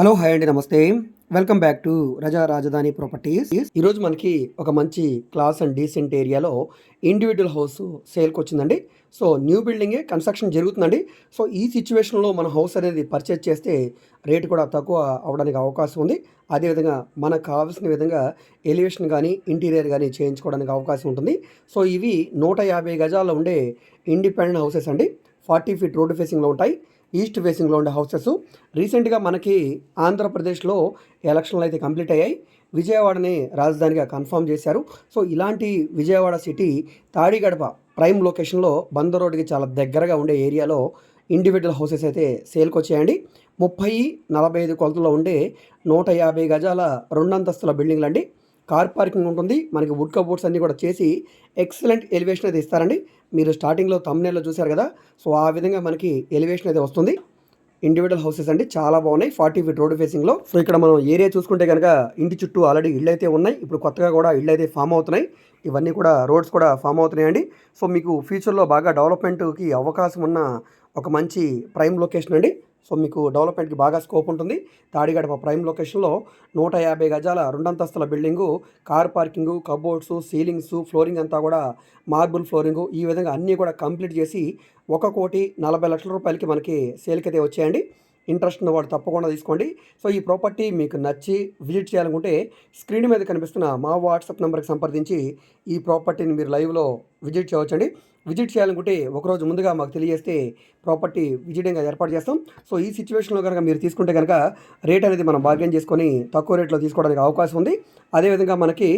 Hello hi అండి నమస్తే. Welcome back to రజా రాజధాని ప్రాపర్టీస్. ఈరోజు మనకి ఒక మంచి క్లాస్ అండ్ డీసెంట్ ఏరియాలో ఇండివిజువల్ హౌస్ సేల్కి వచ్చిందండి. సో న్యూ బిల్డింగే కన్స్ట్రక్షన్ జరుగుతుందండి. సో ఈ సిచ్యువేషన్లో మన హౌస్ అనేది పర్చేజ్ చేస్తే రేటు కూడా తక్కువ అవడానికి అవకాశం ఉంది. అదేవిధంగా మనకు కావాల్సిన విధంగా ఎలివేషన్ కానీ ఇంటీరియర్ కానీ చేయించుకోవడానికి అవకాశం ఉంటుంది. సో ఇవి నూట యాభై గజాల్లో ఉండే ఇండిపెండెంట్ హౌసెస్ అండి. ఫార్టీ ఫీట్ రోడ్డు ఫేసింగ్లో ఉంటాయి. ఈస్ట్ ఫేసింగ్లో ఉండే హౌసెస్. రీసెంట్గా మనకి ఆంధ్రప్రదేశ్లో ఎలక్షన్లు అయితే కంప్లీట్ అయ్యాయి. విజయవాడని రాజధానిగా కన్ఫర్మ్ చేశారు. సో ఇలాంటి విజయవాడ సిటీ తాడిగడప ప్రైమ్ లొకేషన్లో బంద రోడ్డుకి చాలా దగ్గరగా ఉండే ఏరియాలో ఇండివిజువల్ హౌసెస్ అయితే సేల్కి వచ్చాయండి ముప్పై నలభై ఐదు కొలతలో ఉండే నూట యాభై గజాల రెండంతస్తుల బిల్డింగ్లు అండి కార్ పార్కింగ్ ఉంటుంది. మనకి వుడ్ కబోర్డ్స్ అన్నీ కూడా చేసి ఎక్సలెంట్ ఎలివేషన్ అయితే ఇస్తారండి. మీరు స్టార్టింగ్లో తమ్నేల్లో చూశారు కదా సో ఆ విధంగా మనకి ఎలివేషన్ అయితే వస్తుంది. ఇండివిజువల్ హౌసెస్ అండి చాలా బాగున్నాయి. ఫార్టీ ఫీట్ రోడ్ ఫేసింగ్లో. సో ఇక్కడ మనం ఏరియా చూసుకుంటే కనుక ఇంటి చుట్టూ ఆల్రెడీ ఇళ్ళు అయితే ఉన్నాయి. ఇప్పుడు కొత్తగా కూడా ఇళ్ళు అయితే ఫామ్ అవుతున్నాయి. ఇవన్నీ కూడా రోడ్స్ కూడా ఫామ్ అవుతున్నాయండి. సో మీకు ఫ్యూచర్లో బాగా డెవలప్మెంట్కి అవకాశం ఉన్న ఒక మంచి ప్రైమ్ లొకేషన్ అండి. సో మీకు డెవలప్మెంట్కి బాగా స్కోప్ ఉంటుంది. తాడిగడప ప్రైమ్ లొకేషన్లో నూట యాభై గజాల రెండంతస్తుల building car parking cupboards ceilings flooring అంతా కూడా మార్బుల్ ఫ్లోరింగు ఈ విధంగా అన్నీ కూడా కంప్లీట్ చేసి ఒక కోటి నలభై లక్షల రూపాయలకి మనకి సేల్కి అయితే వచ్చాయండి. ఇంట్రెస్ట్ ఉన్నవాడు తప్పకుండా తీసుకోండి. సో ఈ ప్రాపర్టీ మీకు నచ్చి విజిట్ చేయాలనుకుంటే స్క్రీన్ మీద కనిపిస్తున్న మా వాట్సాప్ నెంబర్కి సంప్రదించి ఈ ప్రాపర్టీని మీరు లైవ్లో విజిట్ చేయవచ్చండి. విజిట్ చేయాలనుకుంటే ఒకరోజు ముందుగా మాకు తెలియజేస్తే ప్రాపర్టీ విజిటింగ్ ఏర్పాటు చేస్తాం. సో ఈ సిచ్యువేషన్లో కనుక మీరు తీసుకుంటే కనుక రేట్ అనేది మనం బార్గెన్ చేసుకొని తక్కువ రేట్లో తీసుకోవడానికి అవకాశం ఉంది. అదేవిధంగా మనకి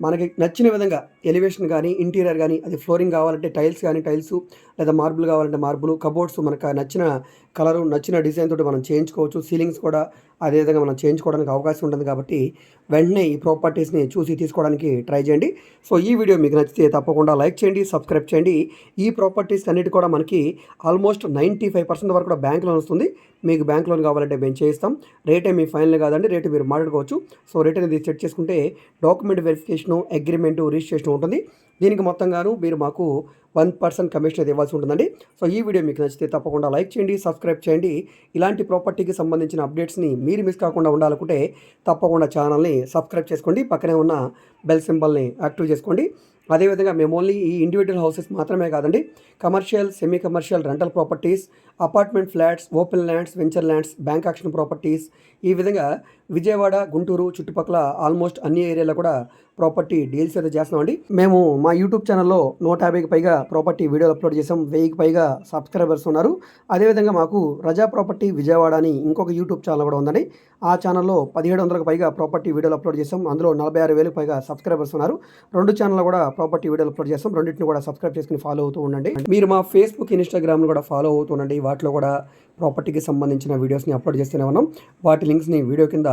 మనకి నచ్చిన విధంగా ఎలివేషన్ కానీ ఇంటీరియర్ కానీ అది ఫ్లోరింగ్ కావాలంటే టైల్స్ కానీ టైల్స్ లేదా మార్బుల్ కావాలంటే మార్బుల్ కబోర్డ్స్ మనకు నచ్చిన కలరు నచ్చిన డిజైన్ తోటి మనం చేయించుకోవచ్చు. సీలింగ్స్ కూడా అదేవిధంగా మనం చేయించుకోవడానికి అవకాశం ఉంటుంది కాబట్టి వెంటనే ఈ ప్రాపర్టీస్ని చూసి తీసుకోవడానికి ట్రై చేయండి. సో ఈ వీడియో మీకు నచ్చితే తప్పకుండా లైక్ చేయండి సబ్స్క్రైబ్ చేయండి. ఈ ప్రాపర్టీస్ అన్నిటి కూడా మనకి ఆల్మోస్ట్ నైంటీ ఫైవ్ పర్సెంట్ వరకు కూడా బ్యాంక్ లోన్ వస్తుంది. మీకు బ్యాంక్ లోన్ కావాలంటే మేము చేయిస్తాం. రేటే మీ ఫైనల్ కాదండి రేటు మీరు మాట్లాడుకోవచ్చు. సో రేట్ అనేది సెట్ చేసుకుంటే డాక్యుమెంట్ వెరిఫికేషను అగ్రిమెంటు రిజిస్ట్రేషన్ ఉంటుంది. దీనికి మొత్తంగాను మీరు మాకు వన్ పర్సెంట్ కమిషన్ అయితే ఇవ్వాల్సి ఉంటుందండి. సో ఈ వీడియో మీకు నచ్చితే తప్పకుండా లైక్ చేయండి సబ్స్క్రైబ్ చేయండి. ఇలాంటి ప్రాపర్టీకి సంబంధించిన అప్డేట్స్ని మీరు మిస్ కాకుండా ఉండాలనుకుంటే తప్పకుండా ఛానల్ని సబ్స్క్రైబ్ చేసుకోండి. పక్కనే ఉన్న బెల్ సింబల్ని యాక్టివ్ చేసుకోండి. అదేవిధంగా మేము ఓన్లీ ఈ ఇండివిజువల్ హౌసెస్ మాత్రమే కాదండి commercial semi commercial rental properties apartment flats open lands venture lands bank auction properties ఈ విధంగా విజయవాడ గుంటూరు చుట్టుపక్కల ఆల్మోస్ట్ అన్ని ఏరియాలో కూడా ప్రాపర్టీ డీల్స్ అయితే చేస్తున్నామండి. మేము మా యూట్యూబ్ ఛానల్లో నూట యాభైకి పైగా ప్రాపర్టీ వీడియోలు అప్లోడ్ చేసాం వెయ్యికి పైగా సబ్స్క్రైబర్స్ ఉన్నారు. అదేవిధంగా మాకు రజా ప్రాపర్టీ విజయవాడ అని ఇంకొక యూట్యూబ్ ఛానల్ కూడా ఉందండి. ఆ ఛానల్లో పదిహేడు వందలకు పైగా ప్రాపర్టీ వీడియోలు అప్లోడ్ చేసాం అందులో నలభై ఆరు వేలకు పైగా సబ్స్క్రైబర్స్ ఉన్నారు. రెండు ఛానల్ కూడా ప్రాపర్టీ వీడియోలు అప్లోడ్ చేస్తాం రెండింటిని కూడా సబ్స్క్రైబ్ చేసుకుని ఫాలో అవుతూ ఉండండి. మీరు మా ఫేస్బుక్ ఇన్స్టాగ్రామ్ను కూడా ఫాలో అవుతూ ఉండండి. వాటిలో కూడా ప్రాపర్టీకి సంబంధించిన వీడియోస్ని అప్లోడ్ చేస్తూనే ఉన్నాం. వాటి లింక్స్ని వీడియో కింద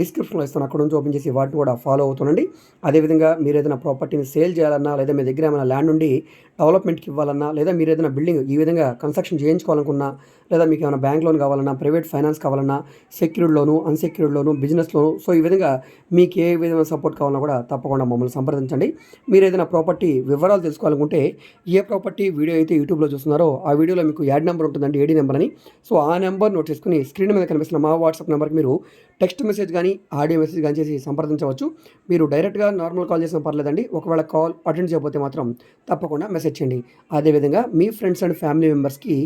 డిస్క్రిప్షన్లో ఇస్తాను. అక్కడ నుంచి ఓపెన్ చేసి వాటిని కూడా ఫాలో అవుతుండండి అదేవిధంగా మీరు ఏదైనా ప్రాపర్టీని సేల్ చేయాలన్నా లేదా మీ దగ్గర ఏమైనా ల్యాండ్ ఉండి డెవలప్మెంట్కి ఇవ్వాలన్నా లేదా మీరు ఏదైనా బిల్డింగ్ ఈ విధంగా కన్స్ట్రక్షన్ చేయించుకోవాలనుకున్నా లేదా మీకు ఏమైనా బ్యాంక్ లోన్ కావాలన్నా ప్రైవేట్ ఫైనాన్స్ కావాలన్నా secured loan unsecured loan business loan so ఈ విధంగా మీకు ఏ విధమైన సపోర్ట్ కావాలన్నా కూడా తప్పకుండా మమ్మల్ని సంప్రదించండి. మీరు ఏదైనా ప్రాపర్టీ వివరాలు తెలుసుకోవాలనుకుంటే ఏ ప్రాపర్టీ వీడియో అయితే యూట్యూబ్లో చూస్తున్నారో ఆ వీడియోలో మీకు యాడ్ నెంబర్ ఉంటుందండి ఏడీ నెంబర్ అని. సో ఆ నెంబర్ నోట్ చేసుకుని స్క్రీన్ మీద కనిపిస్తున్న మా వాట్సాప్ నెంబర్కి మీరు టెక్స్ట్ మెసేజ్ కానీ ఆడియో మెసేజ్ కానీ చేసి సంప్రదించవచ్చు. మీరు డైరెక్ట్గా నార్మల్ కాల్ చేసిన పర్లేదండి. ఒకవేళ కాల్ అటెండ్ చేయకపోతే మాత్రం తప్పకుండా మెసేజ్ చేయండి. అదేవిధంగా మీ ఫ్రెండ్స్ అండ్ ఫ్యామిలీ మెంబర్స్కి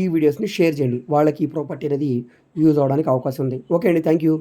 ఈ వీడియోస్ని షేర్ చేయండి. వాళ్ళకి ఈ ప్రాపర్టీ అనేది యూజ్ అవడానికి అవకాశం ఉంది. ఓకే అండి. Thank you